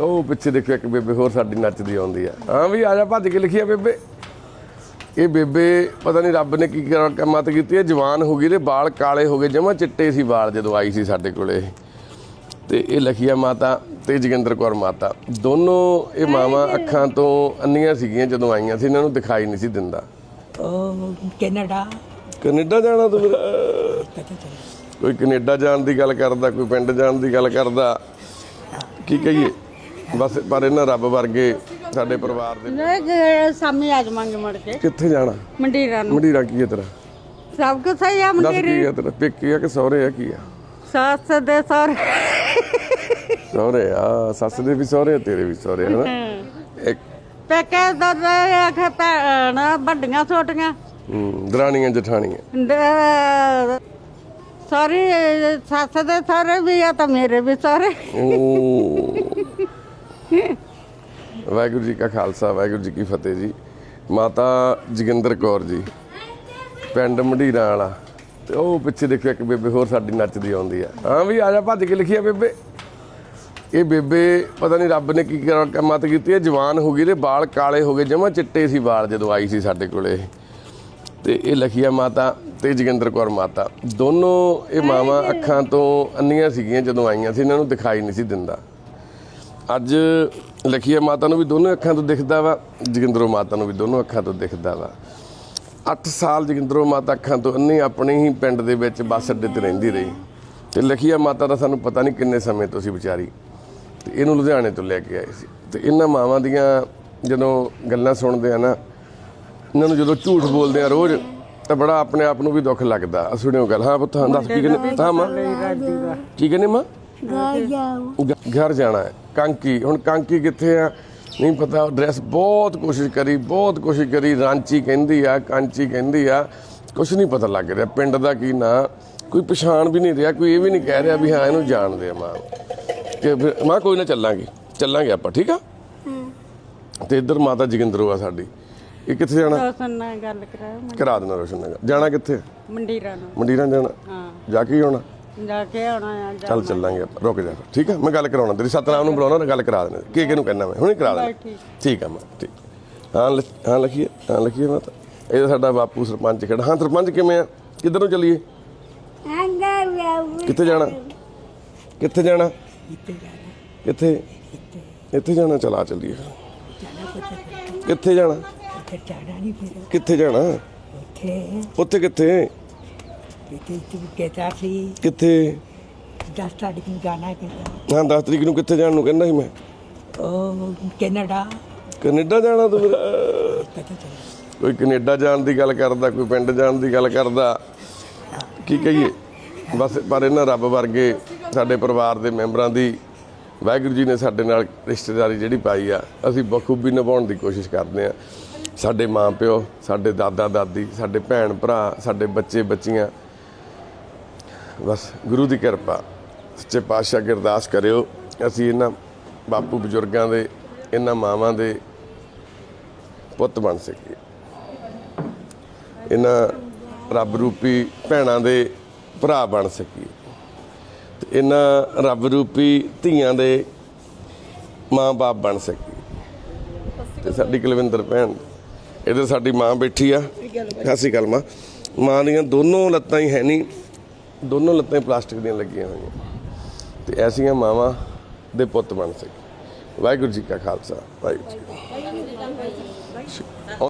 ਉਹ ਪਿੱਛੇ ਦੇਖੋ ਇੱਕ ਬੇਬੇ ਹੋਰ ਸਾਡੀ ਨੱਚਦੀ ਆਉਂਦੀ ਆ। ਹਾਂ ਵੀ ਆ ਜਾ ਭੱਜ ਕੇ ਲਿਖੀ ਆ ਬੇਬੇ। ਇਹ ਬੇਬੇ ਪਤਾ ਨਹੀਂ ਰੱਬ ਨੇ ਕੀ ਕਰ- ਕਮਾਤ ਕੀਤੀ ਹੈ ਜਵਾਨ ਹੋ ਗਈ ਤੇ ਵਾਲ ਕਾਲੇ ਹੋ ਗਏ। ਜਮਾ ਚਿੱਟੇ ਸੀ ਵਾਲ ਜਦੋਂ ਆਈ ਸੀ ਸਾਡੇ ਕੋਲੇ। ਤੇ ਇਹ ਲਖੀਆ ਮਾਤਾ ਤੇ ਜੋਗਿੰਦਰ ਕੌਰ ਮਾਤਾ। ਦੋਨੋਂ ਇਹ ਮਾਵਾਂ ਅੱਖਾਂ ਤੋਂ ਅੰਨੀਆਂ ਸੀਗੀਆਂ ਜਦੋਂ ਆਈਆਂ ਸੀ। ਇਹਨਾਂ ਨੂੰ ਦਿਖਾਈ ਨਹੀਂ ਸੀ ਦਿੰਦਾ। ਉਹ ਕੈਨੇਡਾ। ਕੈਨੇਡਾ ਜਾਣਾ ਤੂੰ ਕੋਈ ਕੈਨੇਡਾ ਜਾਣ ਦੀ ਗੱਲ ਕਰਦਾ ਕੋਈ ਪਿੰਡ ਜਾਣ ਦੀ ਗੱਲ ਕਰਦਾ। ਕੀ ਕਹੀਏ? ਬਸ ਪਰ ਇਹਨਾਂ ਰੱਬ ਵਰਗੇ ਸਾਡੇ ਪਰਿਵਾਰ ਦੇ ਨਹੀਂ ਸਾਮੀ ਆ ਜਾਵਾਂਗੇ ਮੁੜ ਕੇ। ਕਿੱਥੇ ਜਾਣਾ? ਮੰਡੀਰਾਂ ਨੂੰ। ਮੰਡੀਰਾ ਕੀ ਹੈ ਤੇਰਾ? ਸਭ ਕੁਝ ਸਹੀ ਆ ਦੱਸ ਮੰਡੀਰ। ਕੀ ਹੈ ਤੇਰਾ? ਪੇਕੀ ਆ ਕਿ ਸਹੁਰੇ ਆ ਕੀ ਆ? ਸੱਸ ਦੇ ਸਰ ਸਹੁਰੇ ਆ ਸੱਸ ਦੇ ਵੀ ਸਹੁਰੇ ਤੇਰੇ ਵੀ ਸਹੁਰੇ ਹਨਾ? ਇੱਕ ਪੇਕੇ ਦਾ ਆਖੇ ਭੈਣ ਵੱਡੀਆਂ ਛੋਟੀਆਂ। ਹੂੰ, ਦਰਾਣੀਆਂ ਜਠਾਣੀਆਂ। ਸਾਰੀ ਸੱਸ ਦੇ ਸਾਰੇ ਵੀ ਆ ਤਾਂ ਮੇਰੇ ਵੀ ਸਾਰੇ ਓ। ਵਾਹਿਗੁਰੂ ਜੀ ਕਾ ਖਾਲਸਾ, ਵਾਹਿਗੁਰੂ ਜੀ ਕੀ ਫਤਿਹ ਜੀ। ਮਾਤਾ ਜੋਗਿੰਦਰ ਕੌਰ ਜੀ, ਪਿੰਡ ਮੰਡੀਰਾਂ ਵਾਲਾ। ਤੇ ਉਹ ਪਿੱਛੇ ਦੇਖੋ ਇੱਕ ਬੇਬੇ ਹੋਰ ਸਾਡੀ ਨੱਚਦੀ ਆਉਂਦੀ ਆ। ਹਾਂ ਵੀ ਆ ਜਾ ਭੱਜ ਕੇ ਲਿਖੀ ਬੇਬੇ। ਇਹ ਬੇਬੇ ਪਤਾ ਨਹੀਂ ਰੱਬ ਨੇ ਕੀ ਕਰ- ਕਮਾਤ ਕੀਤੀ ਹੈ ਜਵਾਨ ਹੋ ਗਈ ਤੇ ਵਾਲ ਕਾਲੇ ਹੋ ਗਏ, ਜਮਾ ਚਿੱਟੇ ਸੀ ਵਾਲ ਜਦੋਂ ਆਈ ਸੀ ਸਾਡੇ ਕੋਲੇ। ਤੇ ਇਹ ਲਖੀਆ ਮਾਤਾ ਤੇ ਜੋਗਿੰਦਰ ਕੌਰ ਮਾਤਾ। ਦੋਨੋਂ ਇਹ ਮਾਵਾਂ ਅੱਖਾਂ ਤੋਂ ਅੰਨੀਆਂ ਸੀਗੀਆਂ ਜਦੋਂ ਆਈਆਂ ਸੀ, ਇਹਨਾਂ ਨੂੰ ਦਿਖਾਈ ਨਹੀਂ ਸੀ ਦਿੰਦਾ। ਅੱਜ ਲਖੀਆ ਮਾਤਾ ਨੂੰ ਵੀ ਦੋਨੋਂ ਅੱਖਾਂ ਤੋਂ ਦਿਖਦਾ ਵਾ ਜੋਗਿੰਦਰੋ ਮਾਤਾ ਨੂੰ ਵੀ ਦੋਨੋਂ ਅੱਖਾਂ ਤੋਂ ਦਿਖਦਾ ਵਾ। 8 ਸਾਲ ਜੋਗਿੰਦਰੋ ਮਾਤਾ ਅੱਖਾਂ ਤੋਂ ਅੰਨੀ ਆਪਣੇ ਹੀ ਪਿੰਡ ਦੇ ਵਿੱਚ ਬੱਸ ਅੱਡੇ ਤੇ ਰਹਿੰਦੀ ਰਹੀ। ਤੇ ਲਖੀਆ ਮਾਤਾ ਦਾ ਸਾਨੂੰ ਪਤਾ ਨਹੀਂ ਕਿੰਨੇ ਸਮੇਂ ਤੋਂ ਸੀ ਵਿਚਾਰੀ। ਤੇ ਇਹਨੂੰ ਲੁਧਿਆਣੇ ਤੋਂ ਲੈ ਕੇ ਆਏ ਸੀ। ਤੇ ਇਹਨਾਂ ਮਾਵਾਂ ਦੀਆਂ ਜਦੋਂ ਗੱਲਾਂ ਸੁਣਦੇ ਆ ਨਾ ਇਹਨਾਂ ਨੂੰ ਜਦੋਂ ਝੂਠ ਬੋਲਦੇ ਆ ਰੋਜ਼ ਤਾਂ ਬੜਾ ਆਪਣੇ ਆਪ ਨੂੰ ਵੀ ਦੁੱਖ ਲੱਗਦਾ। ਸੁਣਿਓ ਗੱਲ। ਹਾਂ ਪੁੱਤ ਹਾਂ ਦੱਸ ਕੀ ਕਹਿੰਦੇ? ਹਾਂ ਮਾਂ। ਕੀ ਕਹਿੰਦੇ ਮਾਂ? ਘਰ ਜਾਣਾ ਹੈ। ਕਾਂਕੀ ਹੁਣ ਕਾਂਕੀ ਕਿੱਥੇ ਆ? ਨਹੀਂ ਪਤਾ ਐਡਰੈਸ ਬਹੁਤ ਕੋਸ਼ਿਸ਼ ਕਰੀ ਬਹੁਤ ਕੋਸ਼ਿਸ਼ ਕਰੀ। ਰਾਂਚੀ ਕਹਿੰਦੀ ਆ ਕਾਂਚੀ ਕਹਿੰਦੀ ਆ ਕੁਝ ਨਹੀਂ ਪਤਾ ਲੱਗ ਰਿਹਾ। ਪਿੰਡ ਦਾ ਕੀ ਨਾਂ? ਕੋਈ ਪਛਾਣ ਵੀ ਨਹੀਂ ਰਿਹਾ ਕੋਈ ਇਹ ਵੀ ਨਹੀਂ ਕਹਿ ਰਿਹਾ ਵੀ ਹਾਂ ਇਹਨੂੰ ਜਾਣਦੇ ਆ ਮਾਂ। ਕਿ ਫਿਰ ਮਾਂ ਕੋਈ ਨਾ ਚੱਲਾਂਗੇ। ਚੱਲਾਂਗੇ ਆਪਾਂ ਠੀਕ ਆ? ਤੇ ਇੱਧਰ ਮਾਤਾ ਜੋਗਿੰਦਰੋ ਆ ਸਾਡੀ। ਇਹ ਕਿੱਥੇ ਜਾਣਾ? ਰੋਸ਼ਨ ਨਾਲ ਗੱਲ ਕਰਾਓ। ਕਰਾ ਦੇਣਾ ਰੋਸ਼ਨ ਨਗਰ ਜਾਣਾ ਕਿੱਥੇ? ਮੰਡੀਰਾਂ ਨੂੰ। ਮੰਡੀਰਾਂ ਜਾਣਾ? ਹਾਂ। ਜਾ ਕੇ ਹੀ ਆਉਣਾ। ਜਾ ਕੇ ਆਉਣਾ ਆ ਜਾ ਚੱਲ ਚੱਲਾਂਗੇ ਆਪਾਂ। ਰੁਕ ਜਾ ਫਿਰ, ਠੀਕ ਆ? ਮੈਂ ਗੱਲ ਕਰਾਉਣਾ ਤੇਰੀ ਸਤਨਾਮ ਨੂੰ ਬੁਲਾਉਣਾ ਤੇ ਗੱਲ ਕਰਾ ਦੇਣਾ। ਕੀ ਕਿਹਨੂੰ ਕਹਿਣਾ ਮੈਂ? ਹੁਣੇ ਕਰਾ ਦੇਣਾ। ਠੀਕ। ਠੀਕ ਆ ਮੈਂ ਠੀਕ। ਹਾਂ ਲਿਖ- ਹਾਂ ਲਿਖੀਏ ਹਾਂ ਲਿਖੀਏ ਮਾਤਾ। ਇਹ ਤਾਂ ਸਾਡਾ ਬਾਪੂ ਸਰਪੰਚ ਖੜਾ। ਹਾਂ ਸਰਪੰਚ ਕਿਵੇਂ ਆ? ਕਿੱਧਰ ਨੂੰ ਚੱਲੀਏ? ਕਿੱਥੇ ਜਾਣਾ? ਕਿੱਥੇ ਜਾਣਾ? ਕਿੱਥੇ? ਇੱਥੇ। ਜਾਣਾ ਚਲਾ ਚੱਲੀਏ। ਕਿੱਥੇ ਜਾਣਾ? ਫਿਰ। ਕਿੱਥੇ ਜਾਣਾ? ਉੱਥੇ ਕਿੱਥੇ? ਕਿਤੇ ਤੂੰ ਕਹਿਤਾ ਸੀ? ਕਿੱਥੇ? 10 ਤਾਰੀਖ ਨੂੰ ਜਾਣਾ ਕਹਿੰਦਾ ਹਾਂ 10 ਤਰੀਕ ਨੂੰ ਕਿੱਥੇ ਜਾਣ ਨੂੰ ਕਹਿੰਦਾ ਸੀ ਮੈਂ। ਉਹ ਕੈਨੇਡਾ। ਕੈਨੇਡਾ ਜਾਣਾ ਤੂੰ ਮੇਰਾ ਪਤਾ ਚੱਲਿਆ। ਕੋਈ ਕੈਨੇਡਾ ਜਾਣ ਦੀ ਗੱਲ ਕਰਦਾ ਕੋਈ ਪਿੰਡ ਜਾਣ ਦੀ ਗੱਲ ਕਰਦਾ। ਕੀ ਕਹੀਏ? ਬਸ ਪਰ ਇਹਨਾਂ ਰੱਬ ਵਰਗੇ ਸਾਡੇ ਪਰਿਵਾਰ ਦੇ ਮੈਂਬਰਾਂ ਦੀ ਵਾਹਿਗੁਰੂ ਜੀ ਨੇ ਸਾਡੇ ਨਾਲ ਰਿਸ਼ਤੇਦਾਰੀ ਜਿਹੜੀ ਪਾਈ ਆ ਅਸੀਂ ਬਖੂਬੀ ਨਿਭਾਉਣ ਦੀ ਕੋਸ਼ਿਸ਼ ਕਰਦੇ ਆ ਸਾਡੇ ਮਾਂ ਪਿਓ ਸਾਡੇ ਦਾਦਾ ਦਾਦੀ ਸਾਡੇ ਭੈਣ ਭਰਾ ਸਾਡੇ ਬੱਚੇ ਬੱਚੀਆਂ ਬਸ ਗੁਰੂ ਦੀ ਕਿਰਪਾ, ਸੱਚੇ ਪਾਤਸ਼ਾਹ ਅੱਗੇ ਅਰਦਾਸ ਕਰਿਓ। ਅਸੀਂ ਇਹਨਾਂ ਬਾਪੂ ਬਜ਼ੁਰਗਾਂ ਦੇ, ਇਹਨਾਂ ਮਾਵਾਂ ਦੇ ਪੁੱਤ ਬਣ ਸਕੀਏ। ਇਹਨਾਂ ਰੱਬ ਰੂਪੀ ਭੈਣਾਂ ਦੇ ਭਰਾ ਬਣ ਸਕੀਏ। ਤੇ ਇਹਨਾਂ ਰੱਬ ਰੂਪੀ ਧੀਆਂ ਦੇ ਮਾਂ-ਬਾਪ ਬਣ ਸਕੀਏ। ਤੇ ਸਾਡੀ ਕੁਲਵਿੰਦਰ ਭੈਣ ਇਧਰ ਸਾਡੀ ਮਾਂ ਬੈਠੀ ਆ। ਸਤਿ ਸ਼੍ਰੀ ਅਕਾਲ ਮਾਂ। ਮਾਂ ਦੀਆਂ ਦੋਨੋਂ ਲੱਤਾਂ ਹੀ ਹੈ ਨਹੀਂ ਦੋਨੋਂ ਲੱਤਾਂ ਪਲਾਸਟਿਕ ਦੀਆਂ ਲੱਗੀਆਂ ਹੋਈਆਂ ਤੇ ਐਸੀਆਂ ਮਾਵਾਂ ਦੇ ਪੁੱਤ ਬਣ ਸਕੇ ਵਾਹਿਗੁਰੂ ਜੀ ਕਾ ਖਾਲਸਾ, ਵਾਹਿਗੁਰੂ ਜੀ ਕੀ ਫਤਿਹ।